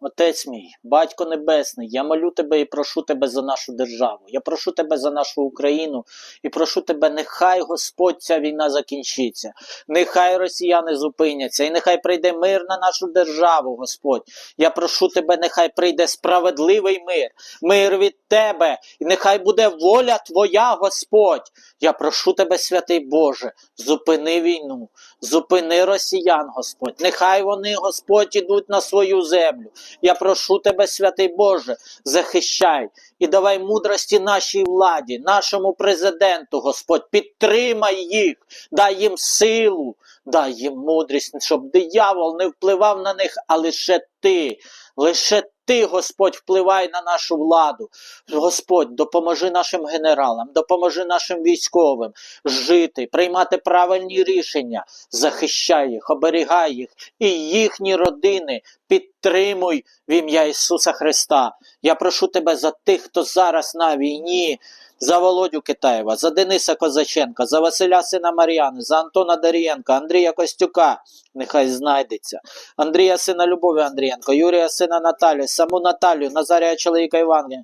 Отець мій, Батько Небесний, я молю тебе і прошу тебе за нашу державу. Я прошу тебе за нашу Україну і прошу тебе, нехай Господь ця війна закінчиться, нехай росіяни зупиняться, і нехай прийде мир на нашу державу, Господь. Я прошу тебе, нехай прийде справедливий мир, мир від тебе, і нехай буде воля Твоя, Господь. Я прошу тебе, святий Боже, зупини війну, зупини росіян, Господь. Нехай вони, Господь, ідуть на свою землю. Я прошу тебе, святий Боже, захищай і давай мудрості нашій владі, нашому президенту, Господь, підтримай їх, дай їм силу, дай їм мудрість, щоб диявол не впливав на них, а лише ти, лише ти, Господь, впливай на нашу владу. Господь, допоможи нашим генералам, допоможи нашим військовим жити, приймати правильні рішення, захищай їх, оберігай їх і їхні родини підтримуй в ім'я Ісуса Христа. Я прошу тебе за тих, хто зараз на війні. За Володю Китаєва, за Дениса Козаченка, за Василя Сина Мар'яни, за Антона Дарієнка, Андрія Костюка, нехай знайдеться. Андрія сина Любові Андрієнко, Юрія сина Наталі, саму Наталію, Назарія чоловіка Івана,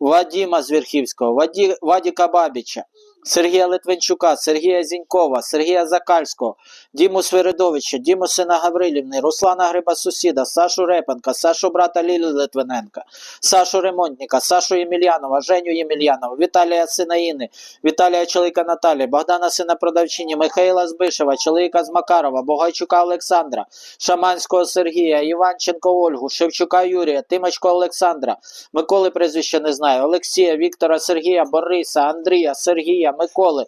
Вадіма Звірхівського, Ваді, Вадіка Бабіча, Сергія Литвинчука, Сергія Зінькова, Сергія Закальського, Діму Свиридовича, Діму сина Гаврилівни, Руслана Гриба Сусіда, Сашу Репенка, Сашу брата Лілі Литвиненка, Сашу Ремонтника, Сашу Ємельянова, Женю Ємельянова, Віталія сина Інни, Віталія чоловіка Наталі, Богдана сина продавчині, Михайла Збишева, чоловіка з Макарова, Богайчука Олександра, Шаманського Сергія, Іванченко Ольгу, Шевчука Юрія, Тимочко Олександра, Миколи прізвища не знаю, Олексія, Віктора, Сергія, Бориса, Андрія, Сергія, Миколи.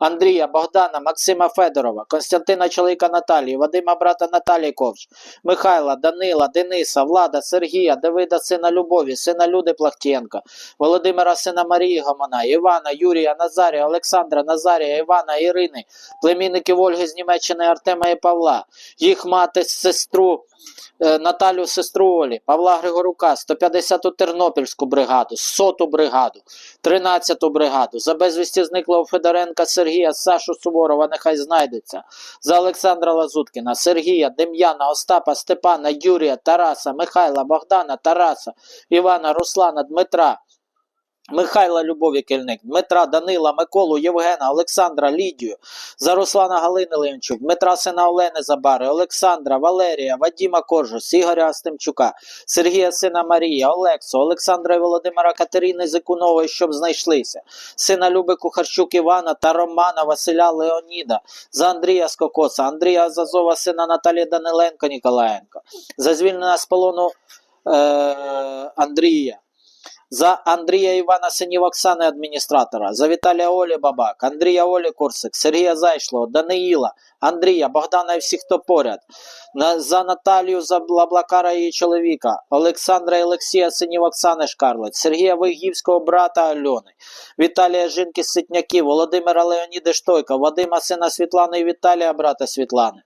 Андрія, Богдана, Максима Федорова, Константина чоловіка Наталії, Вадима брата Наталії Ковч, Михайла, Данила, Дениса, Влада, Сергія, Давида, сина Любові, сина Люди Плахтєнка, Володимира, сина Марії Гомона, Івана, Юрія, Назарія, Олександра, Назарія, Івана, Ірини, племінників Ольги з Німеччини Артема і Павла, їх мати, сестру. Е, Наталю сестру Олі, Павла Григорука, 150-ту Тернопільську бригаду, 100-ту бригаду, 13-ту бригаду, за безвісті зниклого Федоренка Сергія, Сашу Суворова, нехай знайдеться, за Олександра Лазуткіна, Сергія, Дем'яна, Остапа, Степана, Юрія, Тараса, Михайла, Богдана, Тараса, Івана, Руслана, Дмитра. Михайла Любові Кельник, Дмитра, Данила, Миколу, Євгена, Олександра, Лідію, за Руслана Галини Левчук, Дмитра сина Олени Забари, Олександра, Валерія, Вадіма Коржус, Ігоря Астемчука, Сергія сина Марії, Олексу, Олександра і Володимира Катерини Зикунової, щоб знайшлися, сина Люби Кухарчук Івана та Романа Василя Леоніда, за Андрія Скокоса, Андрія Азазова, сина Наталії Даниленко Ніколаєнко, за звільнення з полону е- Андрія за Андрія Івана синів Оксани адміністратора, за Віталія Олі Бабак, Андрія Олі Курсик, Сергія Зайшлого, Даниїла, Андрія, Богдана і всіх, хто поряд, за Наталію за Блаблакара її чоловіка, Олександра і Олексія синів Оксани Шкарлет, Сергія Вигівського брата Альони, Віталія Жінки Ситняків, Володимира Леоніди Штойка, Вадима сина Світлани і Віталія брата Світлани.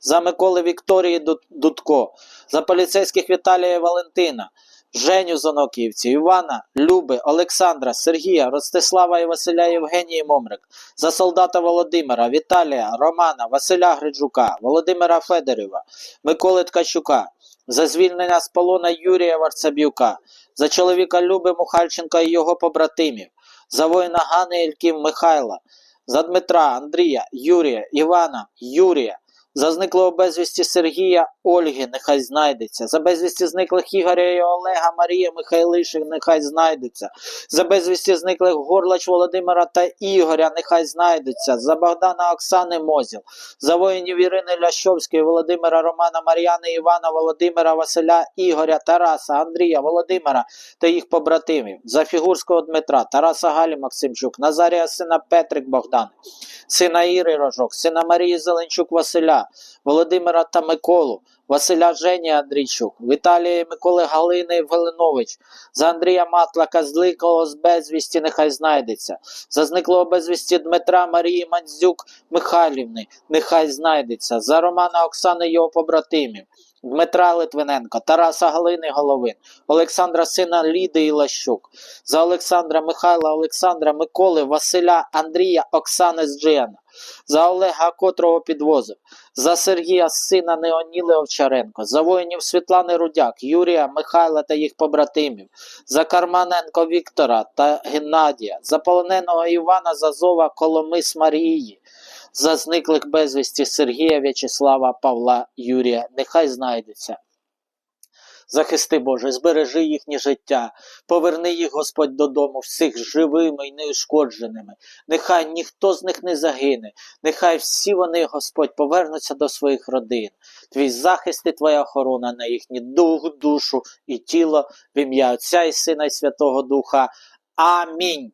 За Миколи Вікторії Дудко, за поліцейських Віталія і Валентина, Женю Зоноківцю, Івана, Люби, Олександра, Сергія, Ростислава і Василя Євгенії Момрик, за солдата Володимира, Віталія, Романа, Василя Гриджука, Володимира Федорєва, Миколи Ткачука, за звільнення з полона Юрія Варцабюка, за чоловіка Люби Мухальченка і його побратимів, за воїна Гани Ільків Михайла, за Дмитра, Андрія, Юрія, Івана, Юрія, за зниклого безвісті Сергія Ольги нехай знайдеться. За безвісті зниклих Ігоря і Олега Марія Михайлишин нехай знайдуться. За безвісті зниклих Горлач Володимира та Ігоря нехай знайдуться. За Богдана Оксани Мозіл. За воїнів Ірини Лящовської, Володимира Романа Мар'яни Івана Володимира Василя Ігоря Тараса Андрія Володимира та їх побратимів. За Фігурського Дмитра, Тараса Галі Максимчук, Назарія сина Петрик Богдан, сина Іри Рожок, сина Марії Зеленчук Василя, Володимира та Миколу, Василя Жені Андрійчук, Віталія Миколи Галини Велинович, за Андрія Матлака, зниклого з безвісті, нехай знайдеться, за зниклого безвісті Дмитра Марії Мандзюк Михайлівни, нехай знайдеться, за Романа Оксани його побратимів, Дмитра Литвиненка, Тараса Галини Головин, Олександра сина Ліди Ілащук, за Олександра Михайла, Олександра Миколи, Василя Андрія, Оксани Зджияна, за Олега котрого підвозив, за Сергія сина Неоніли Овчаренко, за воїнів Світлани Рудяк, Юрія, Михайла та їх побратимів, за Карманенко Віктора та Геннадія, за полоненого Івана Зазова Коломис Марії, за зниклих безвісті Сергія В'ячеслава Павла Юрія. Нехай знайдеться. Захисти Боже, збережи їхнє життя, поверни їх, Господь, додому, всіх живими і неушкодженими. Нехай ніхто з них не загине, нехай всі вони, Господь, повернуться до своїх родин. Твій захист і Твоя охорона на їхній дух, душу і тіло в ім'я Отця і Сина і Святого Духа. Амінь.